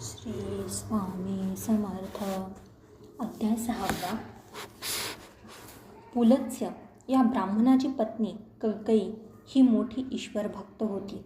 श्री स्वामी समर्थ. अध्याय सहावा. पुलत्स्य. या ब्राह्मणाची पत्नी कैकई ही मोठी ईश्वर भक्त होती.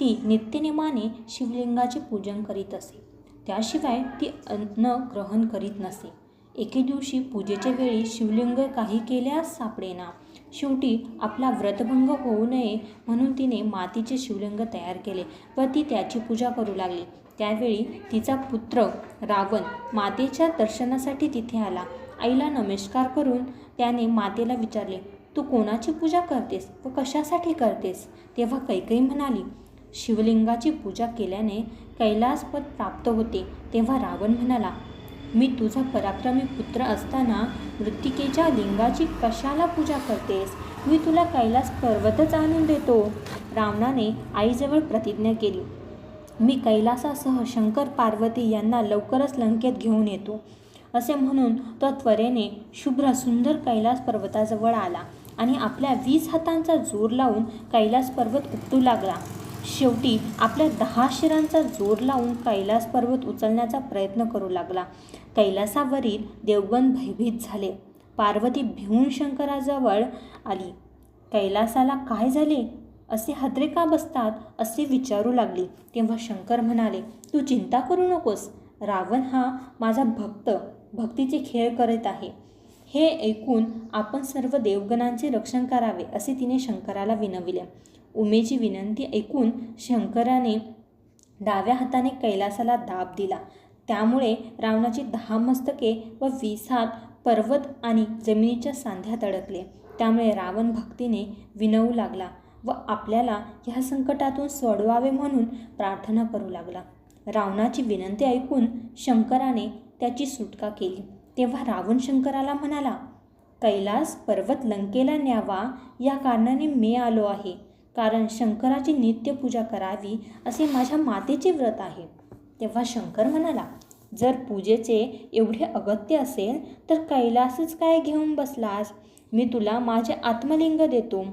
ती नित्यनेमाने शिवलिंगाचे पूजन करीत असे. त्याशिवाय ती अन्न ग्रहण करीत नसे. एके दिवशी पूजेच्या वेळी शिवलिंग काही केल्यास सापडेना. शेवटी आपला व्रतभंग होऊ नये म्हणून तिने मातीचे शिवलिंग तयार केले व ती त्याची पूजा करू लागली. त्यावेळी तिचा पुत्र रावण मातेच्या दर्शनासाठी तिथे आला. आईला नमस्कार करून त्याने मातेला विचारले तू कोणाची पूजा करतेस व कशासाठी करतेस? तेव्हा कैकई म्हणाली शिवलिंगाची पूजा केल्याने कैलासपद प्राप्त होते. तेव्हा रावण म्हणाला मी तुझा पराक्रमी पुत्र असताना मृत्तिकेच्या लिंगाची कशाला पूजा करतेस? मी तुला कैलास पर्वतच आणून देतो. रावणाने आईजवळ प्रतिज्ञा केली. मी कैलासासह शंकर पार्वती यांना लवकरच लंकेत घेऊन येतो. असे म्हणून तो त्वरेने शुभ्र सुंदर कैलास पर्वताजवळ आला आणि आपल्या वीस हातांचा जोर लावून कैलास पर्वत उपटू लागला. शेवटी आपल्या दहा शिरांचा जोर लावून कैलास पर्वत उचलण्याचा प्रयत्न करू लागला. कैलासावरील देवगण भयभीत झाले. पार्वती भिवून शंकराजवळ आली. कैलासाला काय झाले? असे हदरे का बसतात? असे विचारू लागली. तेव्हा शंकर म्हणाले तू चिंता करू नकोस. रावण हा माझा भक्त. भक्तीचे खेळ करत आहे. हे ऐकून आपण सर्व देवगणांचे रक्षण करावे असे तिने शंकराला विनविले. उमेची विनंती ऐकून शंकराने डाव्या हाताने कैलासाला दाब दिला. त्यामुळे रावणाची दहा मस्तके व वीस हात पर्वत आणि जमिनीच्या सांध्यात अडकले त्यामुळे रावण भक्तीने विनवू लागला व आपल्याला ह्या संकटातून सोडवावे म्हणून प्रार्थना करू लागला. रावणाची विनंती ऐकून शंकराने त्याची सुटका केली. तेव्हा रावण शंकराला म्हणाला कैलास पर्वत लंकेला न्यावा या कारणाने मी आलो आहे. कारण शंकराची नित्यपूजा करावी असे माझ्या मातेचे व्रत आहे. तेव्हा शंकर म्हणाला जर पूजेचे एवढे अगत्य असेल तर कैलासच काय घेऊन बसलास? मी तुला माझे आत्मलिंग देतो.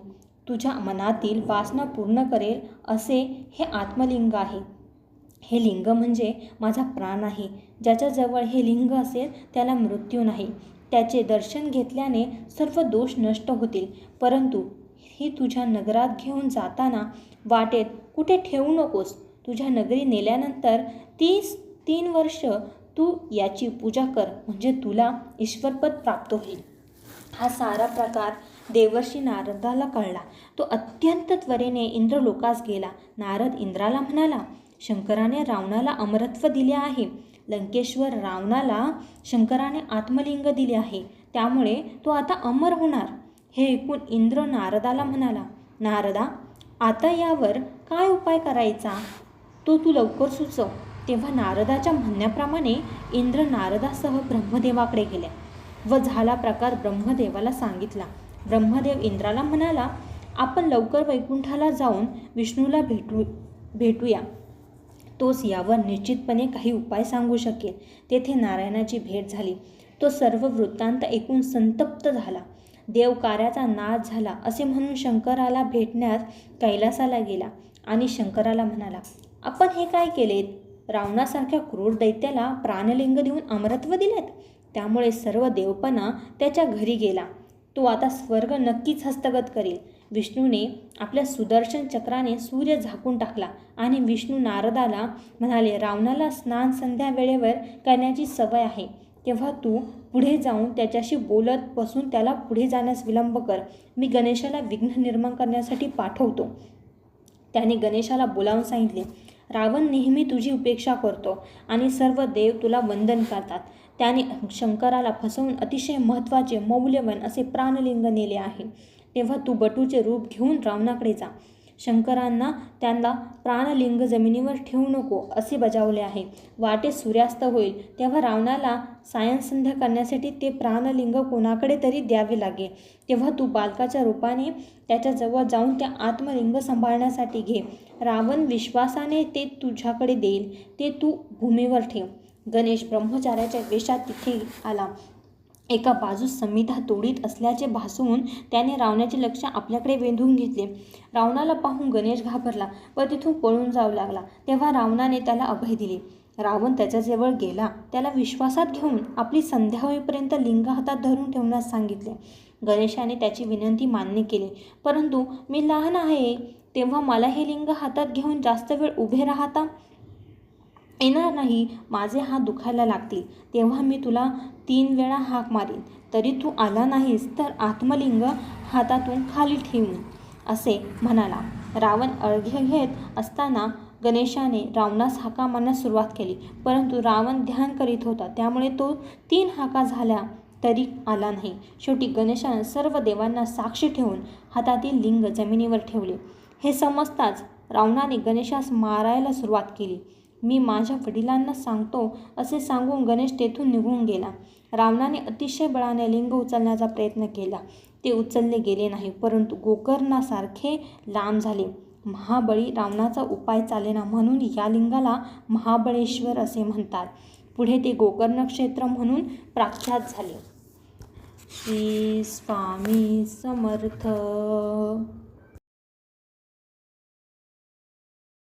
तुझ्या मनातील वासना पूर्ण करेल असे हे आत्मलिंग आहे. हे लिंग म्हणजे माझा प्राण आहे. ज्याच्याजवळ हे लिंग असेल त्याला मृत्यू नाही. त्याचे दर्शन घेतल्याने सर्व दोष नष्ट होतील. परंतु ही तुझ्या नगरात घेऊन जाताना वाटेत कुठे ठेवू नकोस. तुझ्या नगरी नेल्यानंतर तीस तीन वर्ष तू याची पूजा कर म्हणजे तुला ईश्वरपद प्राप्त होईल. हा सारा प्रकार देवर्षी नारदाला कळला. तो अत्यंत त्वरेने इंद्रलोकास गेला. नारद इंद्राला म्हणाला शंकराने रावणाला अमरत्व दिले आहे. लंकेश्वर रावणाला शंकराने आत्मलिंग दिले आहे. त्यामुळे तो आता अमर होणार. हे ऐकून इंद्र नारदाला म्हणाला नारदा आता यावर काय उपाय करायचा? तो तू लवकर सुचव तेव्हा नारदाच्या म्हणण्याप्रमाणे इंद्र नारदासह ब्रह्मदेवाकडे गेले व झाला प्रकार ब्रह्मदेवाला सांगितला. ब्रह्मदेव इंद्राला म्हणाला आपण लवकर वैकुंठाला जाऊन विष्णूला भेटू भेटूया. तोच यावर निश्चितपणे काही उपाय सांगू शकेल. तेथे नारायणाची भेट झाली. तो सर्व वृत्तांत ऐकून संतप्त झाला. देवकार्याचा नाश झाला असे म्हणून शंकराला भेटण्यास कैलासाला गेला आणि शंकराला म्हणाला आपण हे काय केलेत? रावणासारख्या क्रूर दैत्याला प्राणलिंग देऊन अमरत्व दिलेत? त्यामुळे सर्व देवपणा त्याच्या घरी गेला. तो आता स्वर्ग नक्कीच हस्तगत करेल. विष्णूने आपल्या सुदर्शन चक्राने सूर्य झाकून टाकला आणि विष्णू नारदाला म्हणाले रावणाला स्नान संध्या वेळेवर करण्याची सवय आहे. तेव्हा तू पुढे जाऊन त्याच्याशी बोलत बसून त्याला पुढे जाण्यास विलंब कर. मी गणेशाला विघ्न निर्माण करण्यासाठी पाठवतो. त्याने गणेशाला बोलावून सांगितले रावण नेहमी तुझी उपेक्षा करतो आणि सर्व देव तुला वंदन करतात त्याने शंकराला फसवून अतिशय महत्त्वाचे मौल्यवान असे प्राणलिंग नेले आहे. तेव्हा तू बटूचे रूप घेऊन रावणाकडे जा. शंकरांना त्यांना प्राणलिंग जमिनीवर ठेवू नको असे बजावले आहे. वाटे सूर्यास्त होईल तेव्हा रावणाला सायनसंध्या करण्यासाठी ते प्राणलिंग कोणाकडे तरी द्यावे लागेल तेव्हा तू बालकाच्या रूपाने त्याच्याजवळ जाऊन त्या आत्मलिंग सांभाळण्यासाठी घे. रावण विश्वासाने ते तुझ्याकडे देईल ते तू भूमीवर ठेव. गणेश ब्रह्मचार्याच्या वेशात तिथे आला. एका बाजूस संहिता तोडीत असल्याचे भासवून त्याने रावणाचे लक्ष आपल्याकडे वेधून घेतले. रावणाला पाहून गणेश घाबरला व तिथून पळून जाऊ लागला. तेव्हा रावणाने त्याला अभय दिले. रावण त्याच्याजवळ गेला. त्याला विश्वासात घेऊन आपली संध्या होईपर्यंत लिंग हातात धरून ठेवण्यास सांगितले. गणेशाने त्याची विनंती मान्य केली. परंतु मी लहान आहे तेव्हा मला हे लिंग हातात घेऊन जास्त वेळ उभे राहता? येणार नाही माझे हात दुखायला लागतील. तेव्हा मी तुला तीन वेळा हाक मारीन. तरी तू आला नाहीस तर आत्मलिंग हातातून खाली ठेवून असे म्हणाला. रावण अर्घ्य घेत असताना गणेशाने रावणास हाका मारण्यास सुरुवात केली. परंतु रावण ध्यान करीत होता. त्यामुळे तो तीन हाका झाल्या तरी आला नाही. शेवटी गणेशाने सर्व देवांना साक्षी ठेवून हातातील लिंग जमिनीवर ठेवले. हे समजताच रावणाने गणेशास मारायला सुरुवात केली. मी माझ्या वडिलांना सांगतो असे सांगून गणेश तेथून निघून गेला. रावणाने अतिशय बळाने लिंग उचलण्याचा प्रयत्न केला. ते उचलले गेले नाही परंतु गोकर्णासारखे लांब झाले. महाबळी रावणाचा उपाय चालेना म्हणून या लिंगाला महाबळेश्वर असे म्हणतात. पुढे ते गोकर्ण क्षेत्र म्हणून प्रख्यात झाले. श्री स्वामी समर्थ.